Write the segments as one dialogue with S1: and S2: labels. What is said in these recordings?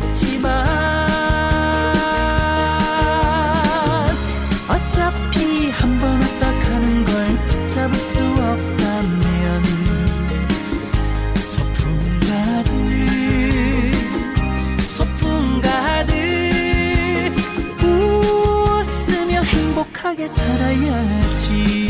S1: 많겠지만 어차피 한 번 왔다 가는 걸 붙잡을 수 없다면 소풍 가득 소풍 가득. 웃으며 행복하게 살아야지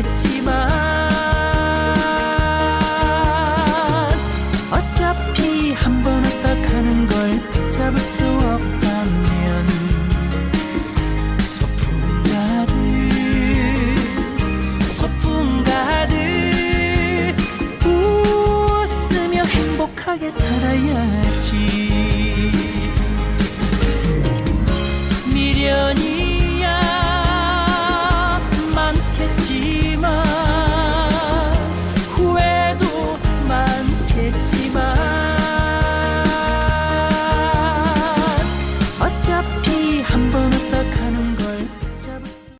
S1: 많겠지만 어차피 한 번 왔다 가는 걸 붙잡을 수